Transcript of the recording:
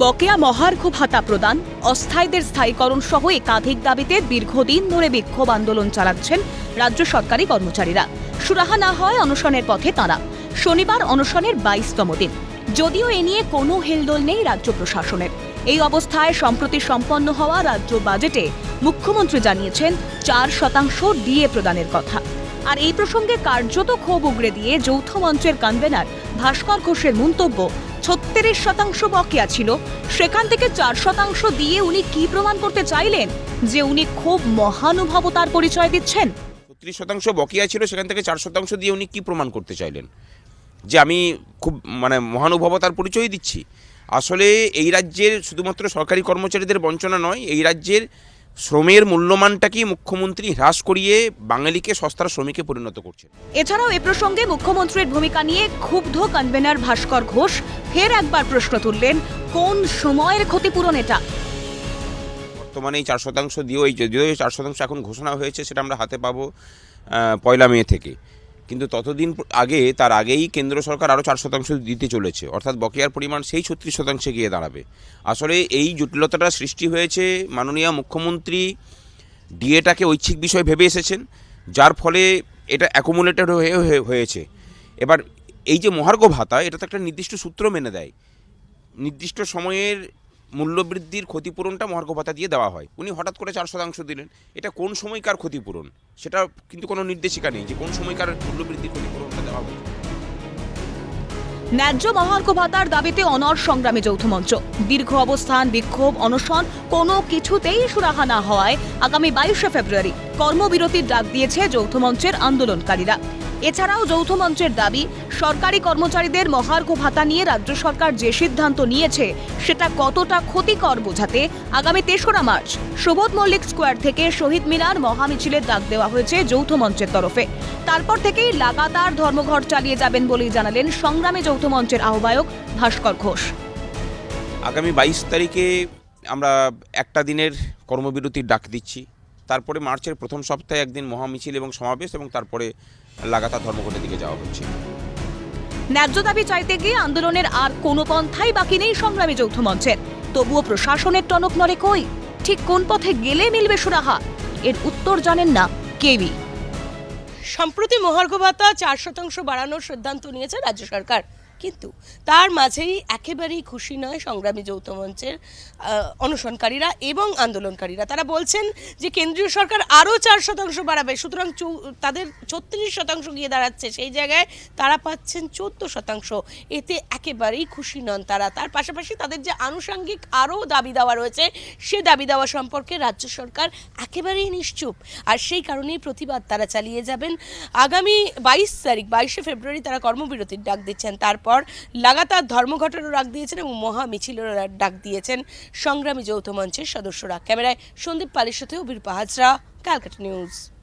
বকেয়া মহার্ঘ ভাতা প্রদান, অস্থায়ীদের স্থায়ীকরণ সহ একাধিক দাবিতে দীর্ঘদিন ধরে বিক্ষোভ আন্দোলন চালাচ্ছেন রাজ্য সরকারি কর্মচারীরা। সুরাহা না হয় অনশনের পথে তাঁরা। শনিবার অনশনের বাইশতম দিন। যদিও এ নিয়ে কোনো হেলদোল নেই রাজ্য প্রশাসনের। এই অবস্থায় সম্প্রতি সম্পন্ন হওয়া রাজ্য বাজেটে মুখ্যমন্ত্রী জানিয়েছেন, চার শতাংশ ডিএ প্রদানের কথা। আর এই প্রসঙ্গে কার্যত ক্ষোভ উগড়ে দিয়ে যৌথ মঞ্চের কনভেনার ভাস্কর ঘোষের মন্তব্য ছত্রিশ শতাংশ বকেয়া ছিল। সেখান থেকে চার শতাংশ দিয়ে উনি কি প্রমাণ করতে চাইলেন? যে উনি খুব মহানুভবতার পরিচয় দিচ্ছেন। ছত্রিশ শতাংশ বকেয়া ছিল, সেখান থেকে চার শতাংশ দিয়ে উনি কি প্রমাণ করতে চাইলেন? যে আমি খুব মানে মহানুভবতার পরিচয় দিচ্ছি। আসলে এই রাজ্যের শুধুমাত্র সরকারি কর্মচারীদের বঞ্চনা নয়, এই রাজ্যের শ্রমের মূল্যমানটাকেই মুখ্যমন্ত্রী হ্রাস করিয়ে বাঙালিকে সস্তার শ্রমিকে পরিণত করছে এছাড়াও এ প্রসঙ্গে মুখ্যমন্ত্রীর ভূমিকা নিয়ে ক্ষুব্ধ কনভেনার ভাস্কর ঘোষ ফের একবার প্রশ্ন তুললেন কোন সময়ের ক্ষতিপূরণ এটা? বর্তমানে এই চার শতাংশ দিয়েও এই যদিও এই চার শতাংশ এখন ঘোষণা হয়েছে সেটা আমরা হাতে পাবো পয়লা মে থেকে। কিন্তু ততদিন আগে, তার আগেই কেন্দ্র সরকার আরও চার শতাংশ দিতে চলেছে। অর্থাৎ বকেয়ার পরিমাণ সেই ছত্রিশ শতাংশে গিয়ে দাঁড়াবে। আসলে এই জটিলতাটা সৃষ্টি হয়েছে মাননীয় মুখ্যমন্ত্রী ডিএটাকে ঐচ্ছিক বিষয় ভেবে এসেছেন, যার ফলে এটা অ্যাকুমুলেটেড হয়ে, হয়ে- হয়েছে। এবার এই যে মহার্ঘ ভাতা, এটা তো একটা নির্দিষ্ট সূত্র মেনে দেয়। নির্দিষ্ট সময়ের মূল্যবৃদ্ধির ক্ষতিপূরণটা মহার্ঘ ভাতা দিয়ে দেওয়া হয়। উনি হঠাৎ করে চার শতাংশ দিলেন। এটা কোন সময়কার ক্ষতিপূরণ? সেটা কিন্তু কোনো নির্দেশিকা নেই যে কোন সময়কার মূল্যবৃদ্ধির ক্ষতিপূরণটা দেওয়া হবে। ন্যায্য মহার্ঘ ভাতার দাবিতে অনর সংগ্রামে যৌথ মঞ্চ। দীর্ঘ অবস্থান, বিক্ষোভ, অনশন কোনো কিছুতেই সুরাহা না হওয়ায় আগামী বাইশে ফেব্রুয়ারি কর্মবিরতির ডাক দিয়েছে যৌথ মঞ্চের আন্দোলনকারীরা। এছাড়াও যৌথ মঞ্চের দাবি, সরকারি কর্মচারীদের মহার্ঘ ভাতা নিয়ে রাজ্য সরকার যে সিদ্ধান্ত নিয়েছে, সেটা কতটা ক্ষতিকর বোঝাতে আগামী তেসরা মার্চ সুবোধ মল্লিক স্কোয়ার থেকে শহীদ মিনার মহামিছিলের ডাক দেওয়া হয়েছে যৌথ মঞ্চের তরফে। তারপর থেকেই লাগাতার ধর্মঘট চালিয়ে যাবেন বলেই জানালেন সংগ্রামে যৌথ মঞ্চের আহ্বায়ক ভাস্কর ঘোষ। আগামী বাইশ তারিখে আমরা একটা দিনের কর্মবিরতির ডাক দিচ্ছি। তারপরে মার্চের প্রথম সপ্তাহে একদিন মহামিছিল এবং সমাবেশ এবং তারপরে লাগাতার ধর্মঘটের দিকে যাওয়া হচ্ছে। ন্যায্য দাবি চাইতে গিয়ে আন্দোলনের আর কোনো পন্থাই বাকি নেই সংগ্রামী যৌথ মঞ্চের। তবুও প্রশাসনের টনক নড়ে কই? ঠিক কোন পথে গেলে মিলবে সুরাহা? এর উত্তর জানেন না কেবি সম্প্রতি মহার্ঘ ভাতা চার শতাংশ বাড়ানোর সিদ্ধান্ত নিয়েছে রাজ্য সরকার। কিন্তু তার মাঝেই একেবারেই খুশি নয় সংগ্রামী যৌথ মঞ্চের অনশনকারীরা এবং আন্দোলনকারীরা। তারা বলছেন যে কেন্দ্রীয় সরকার আরও চার শতাংশ বাড়াবে, সুতরাং তাদের ছত্রিশ শতাংশ গিয়ে দাঁড়াচ্ছে। সেই জায়গায় তারা পাচ্ছেন চোদ্দ শতাংশ। এতে একেবারেই খুশি নন তারা। তার পাশাপাশি তাদের যে আনুষঙ্গিক আরও দাবি দেওয়া রয়েছে, সে দাবি দেওয়া সম্পর্কে রাজ্য সরকার একেবারেই নিশ্চুপ। আর সেই কারণেই প্রতিবাদ তারা চালিয়ে যাবেন। আগামী বাইশ তারিখ, বাইশে ফেব্রুয়ারি তারা কর্মবিরতির ডাক দিচ্ছেন। তারপর লাগাতার ধর্মঘটেরও ডাক দিয়েছেন এবং মহা মিছিলেরও ডাক দিয়েছেন সংগ্রামী যৌথ মঞ্চের সদস্যরা। ক্যামেরায় সন্দীপ পালের সাথে অভির পাহাজরা ক্যালকাটা নিউজ।